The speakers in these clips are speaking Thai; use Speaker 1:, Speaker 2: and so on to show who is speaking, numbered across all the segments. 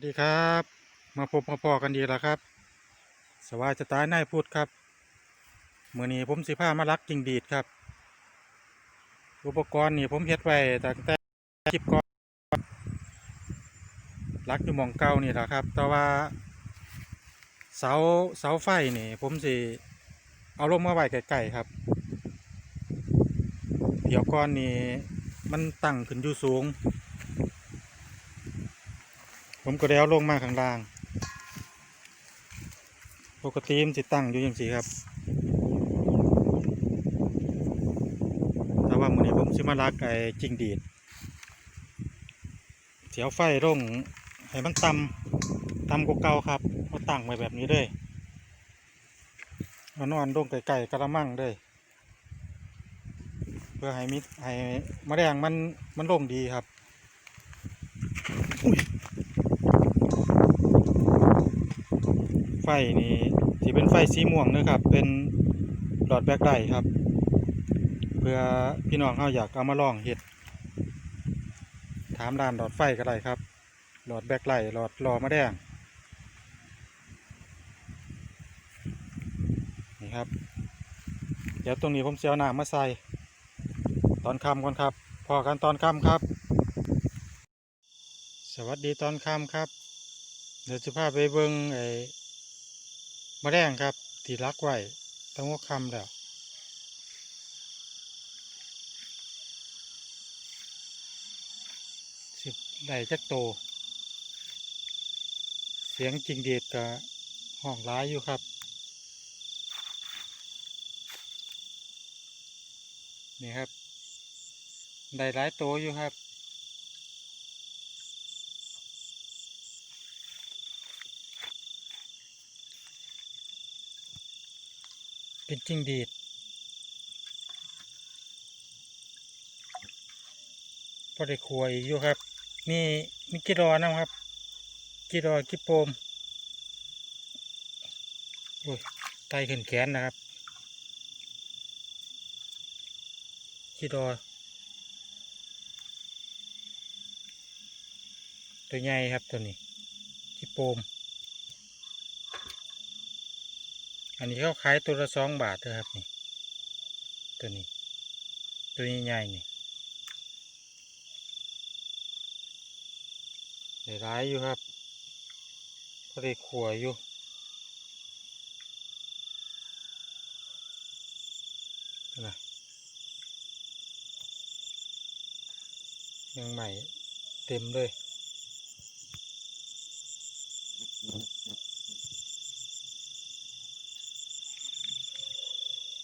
Speaker 1: วัสดีครับ มาพบมาพอกันดีแล้วครับ สวายจะตายนายพูดครับเมื่อนี้ผมสิผ้ามาลักกิ่งดีดครับ อุปกรณ์นี่ผมเฮ็ดไว้ตั้งแต่คลิปก่อนลักอยู่หมองเก่านี่แหละครับ แต่ว่า เสาเสาไฟนี่ ผมสิเอาลงมาไว้ไกลๆครับ เดี๋ยวก่อนนี่มันตั้งขึ้นอยู่สูง ผมก็ได้เอาลงมาข้างล่าง ปกติมันสิตั้งอยู่อย่างสีครับ แต่ว่ามื้อนี้ผมสิมาลักไอ้จิงดีดเสียวไฟลงให้มันต่ำต่ำกว่าเก่าครับเอาตั้งไว้แบบนี้เลยเอานอนลงไก่ๆกระมังเลยเพื่อให้มิดให้มะแรงมันมันลงดีครับ ไฟนี่ที่เป็นไฟสีม่วงนะครับ เป็นหลอดแบกได้ครับ เพื่อพี่น้องเขาอยากเอามาลองเห็ด ถามด้านหลอดไฟก็ได้ครับ หลอดแบกไลหลอดรอมาแดงนี่ครับ เดี๋ยวตรงนี้ผมเสียวน้ำมาใส่ตอนค่ำก่อนครับ พอกันตอนค่ำครับ สวัสดีตอนค่ำครับ เดี๋ยวจะพาไปเบิ้งไอ มะแดงครับที่รักไว้ตั้งหัวคำแล้วสิบได้จักโต เสียงจริงเดีดกับห้องร้ายอยู่ครับนี่ครับ ได้หลายโตอยู่ครับ เป็นจริงดีดพอได้ครัวอีกอยู่ครับ มีมีกิโลนะครับ กิโลกิโปมโอ้ยไตขึ้นแขนนะครับกิโลตัวใหญ่ครับตัวนี้กิโปม อันนี้เขาขายตัวละสองบาทนะครับนี่ ตัวนี้ ตัวใหญ่ๆนี่ได้ร้ายอยู่ครับก็ได้ขัวอยู่นะยังใหม่เต็มเลย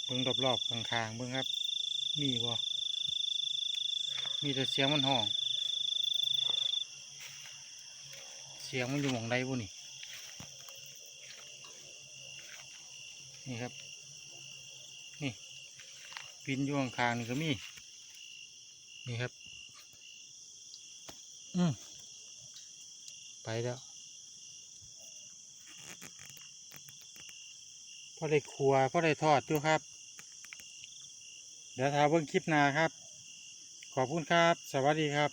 Speaker 1: เบิ่งรอบๆข้างๆเบิ่งครับ มีบ่มีแต่เสียงมันห้อง เสียงมันอยู่หมองใดบุนี่ นี่ครับ นี่ปินอยู่ข้างๆนี่ก็มี นี่ครับ อืมไปแล้วพอได้ครัวพอได้ทอดอยู่ครับ เดี๋ยวทาเบิ่งคลิปหน้าครับ ขอบคุณครับ สวัสดีครับ